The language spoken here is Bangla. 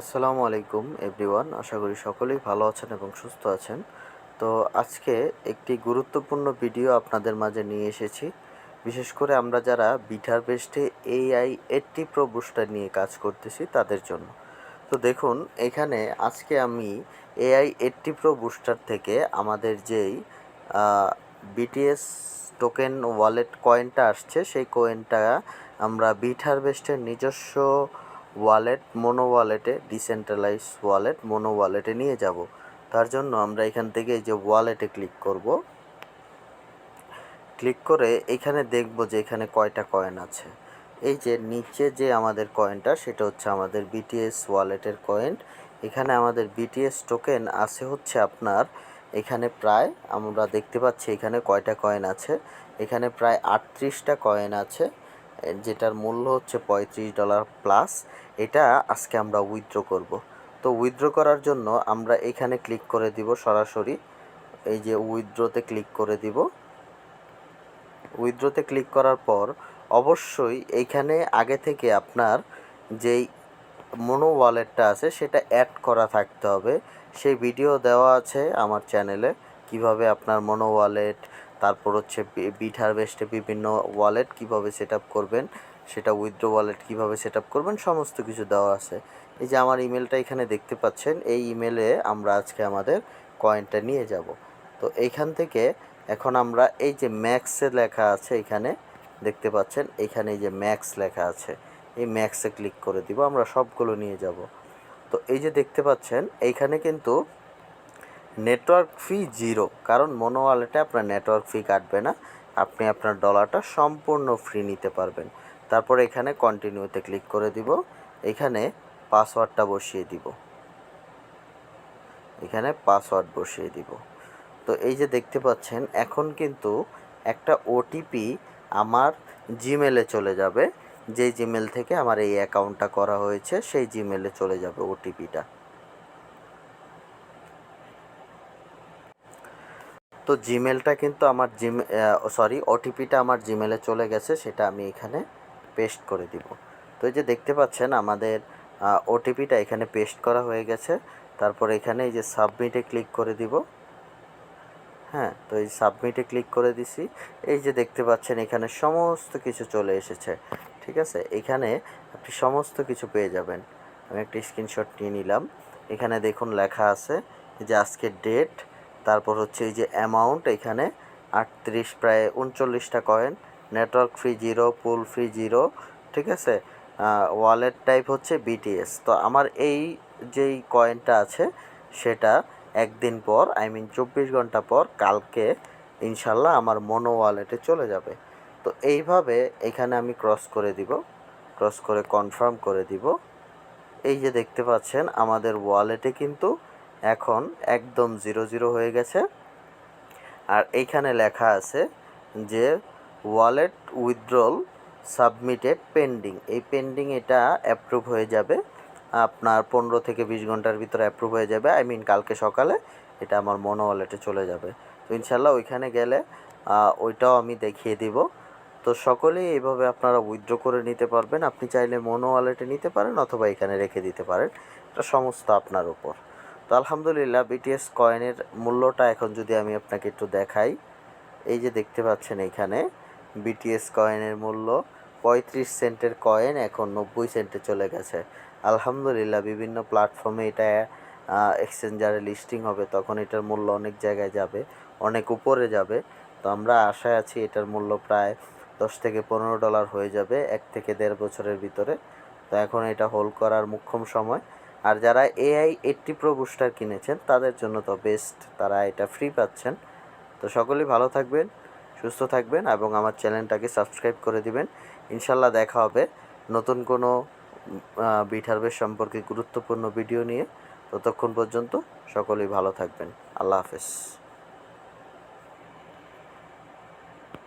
আসসালামু আলাইকুম, এভরিওয়ান। আশা করি সকলেই ভালো আছেন এবং সুস্থ আছেন। তো আজকে একটি গুরুত্বপূর্ণ ভিডিও আপনাদের মাঝে নিয়ে এসেছি। বিশেষ করে আমরা যারা বিটার বেস্টে এআই এইটটি প্রো বুস্টার নিয়ে কাজ করতেছি তাদের জন্য। তো দেখুন, এখানে আজকে আমি এআই এইটটি প্রো বুস্টার থেকে আমাদের যেই বিটিএস টোকেন ওয়ালেট কয়েনটা আসছে, সেই কয়েনটা আমরা বিট হারভেস্টের নিজস্ব ওয়ালেট মোনো ওয়ালেটে ডিসেন্ট্রালাইজ ওয়ালেট মোনো ওয়ালেটে নিয়ে যাব। তার জন্য আমরা এখান থেকে এই যে ওয়ালেটে ক্লিক করব। ক্লিক করে এখানে দেখব যে এখানে কয়টা কয়েন আছে। এই যে নিচে যে আমাদের কয়েনটা সেটা হচ্ছে আমাদের বিটিএস ওয়ালেটের কয়েন এখানে আমাদের বিটিএস টোকেন আছে হচ্ছে আপনার, এখানে প্রায় আমরা দেখতে পাচ্ছি এখানে কয়টা কয়েন আছে। এখানে প্রায় আটত্রিশটা কয়েন আছে। যেটার মূল্য হচ্ছে পঁয়ত্রিশ ডলার প্লাস, এটা আজকে আমরা উইথড্র করব। তো উইথড্র করার জন্য আমরা এখানে ক্লিক করে দিব সরাসরি, এই যে উইথড্রোতে ক্লিক করে দিব। উইথড্রোতে ক্লিক করার পর অবশ্যই এইখানে আগে থেকে আপনার যেই মনো ওয়ালেটটা আছে সেটা অ্যাড করা থাকতে হবে। সেই ভিডিও দেওয়া আছে আমার চ্যানেলে কীভাবে আপনার মনো ওয়ালেট তারপর হচ্ছে বিট হারভেস্টে বিভিন্ন ওয়ালেট কীভাবে সেট করবেন, সেটা উইথড্র ওয়ালেট কীভাবে সেট করবেন, সমস্ত কিছু দেওয়া আছে। এই যে আমার ইমেলটা এখানে দেখতে পাচ্ছেন, এই ইমেলে আমরা আজকে আমাদের কয়েনটা নিয়ে যাব। তো এইখান থেকে এখন আমরা এই যে ম্যাক্সে লেখা আছে এখানে, দেখতে পাচ্ছেন, এখানে এই যে ম্যাক্স লেখা আছে, এই ম্যাক্সে ক্লিক করে দিব, আমরা সবগুলো নিয়ে যাব। তো এই যে দেখতে পাচ্ছেন, এইখানে কিন্তু নেটওয়ার্ক ফি জিরো। কারণ মনো ওয়ালেটে আপনার নেটওয়ার্ক ফি কাটবে না, আপনি আপনার ডলারটা সম্পূর্ণ ফ্রি নিতে পারবেন। তারপর এখানে কন্টিনিউতে ক্লিক করে দিব, এখানে পাসওয়ার্ডটা বসিয়ে দিব। এখানে পাসওয়ার্ড বসিয়ে দিব। তো এই যে দেখতে পাচ্ছেন, এখন কিন্তু একটা ওটিপি আমার জিমেলে চলে যাবে। যেই জিমেল থেকে আমার এই অ্যাকাউন্টটা করা হয়েছে, সেই জিমেলে চলে যাবে ওটিপিটা তো জিমেলটা কিন্তু আমার জিম সরি ওটিপিটা আমার জিমেলে চলে গেছে, সেটা আমি এখানে পেস্ট করে দিব। তো এই যে দেখতে পাচ্ছেন, আমাদের ওটিপিটা এখানে পেস্ট করা হয়ে গেছে। তারপর এখানে এই যে সাবমিটে ক্লিক করে দিব। হ্যাঁ তো এই সাবমিটে ক্লিক করে দিছি। এই যে দেখতে পাচ্ছেন, এখানে সমস্ত কিছু চলে এসেছে, ঠিক আছে? এখানে আপনি সমস্ত কিছু পেয়ে যাবেন। আমি একটা স্ক্রিনশট নিয়ে নিলাম। এখানে দেখুন লেখা আছে যে আজকের ডেট তারপর হচ্ছে এই যে অ্যামাউন্ট এখানে আটত্রিশ প্রায় উনচল্লিশটা coin network free zero pool free zero ঠিক আছে? ওয়ালেট টাইপ হচ্ছে বিটিএস তো আমার এই যেই কয়েনটা আছে, সেটা একদিন পর আই মিন চব্বিশ ঘণ্টা পর, কালকে ইনশাল্লাহ আমার মনো ওয়ালেটে চলে যাবে। তো এইভাবে এখানে আমি ক্রস করে দিব ক্রস করে কনফার্ম করে দিব। এই যে দেখতে পাচ্ছেন, আমাদের ওয়ালেটে কিন্তু এখন একদম জিরো জিরো হয়ে গেছে। আর এইখানে লেখা আছে যে, ওয়ালেট উইথড্রল সাবমিটেড পেন্ডিং। এই পেন্ডিং এটা অ্যাপ্রুভ হয়ে যাবে। আপনার পনেরো থেকে বিশ ঘণ্টার ভিতরে অ্যাপ্রুভ হয়ে যাবে। আই মিন কালকে সকালে এটা আমার মনো ওয়ালেটে চলে যাবে। তো ইনশাল্লাহ ওইখানে গেলে ওইটাও আমি দেখিয়ে দিব। তো সকলেই এইভাবে আপনারা উইথড্র করে নিতে পারবেন। আপনি চাইলে মনো ওয়ালেটে নিতে পারেন অথবা এখানে রেখে দিতে পারেন। এটা সমস্ত আপনার উপর। তো আলহামদুলিল্লাহ বিটিএস কয়েনের মূল্যটা এখন যদি আমি আপনাকে একটু দেখাই, এই যে দেখতে পাচ্ছেন এইখানে বিটিএস কয়েনের মূল্য, পঁয়ত্রিশ সেন্টের কয়েন এখন নব্বই সেন্টে চলে গেছে। আলহামদুলিল্লাহ বিভিন্ন প্ল্যাটফর্মে এটা এক্সচেঞ্জারে লিস্টিং হবে, তখন এটার মূল্য অনেক জায়গায় যাবে, অনেক উপরে যাবে। তো আমরা আশায় আছি এটার মূল্য প্রায় দশ থেকে পনেরো ডলার হয়ে যাবে, এক থেকে দেড় বছরের ভিতরে। তো এখন এটা হোল্ড করার মুখ্যম সময়। আর যারা এআই এইটটি প্রো বুস্টার কিনেছেন, তাদের জন্য তো বেস্ট তারা এটা ফ্রি পাচ্ছেন। তো সকলেই ভালো থাকবেন, সুস্থ থাকবেন এবং আমার চ্যানেলটাকে সাবস্ক্রাইব করে দিবেন। ইনশাল্লাহ দেখা হবে নতুন কোনো বিট হারভেস্ট সম্পর্কে গুরুত্বপূর্ণ ভিডিও নিয়ে। ততক্ষণ পর্যন্ত সকলেই ভালো থাকবেন। আল্লাহ হাফেজ।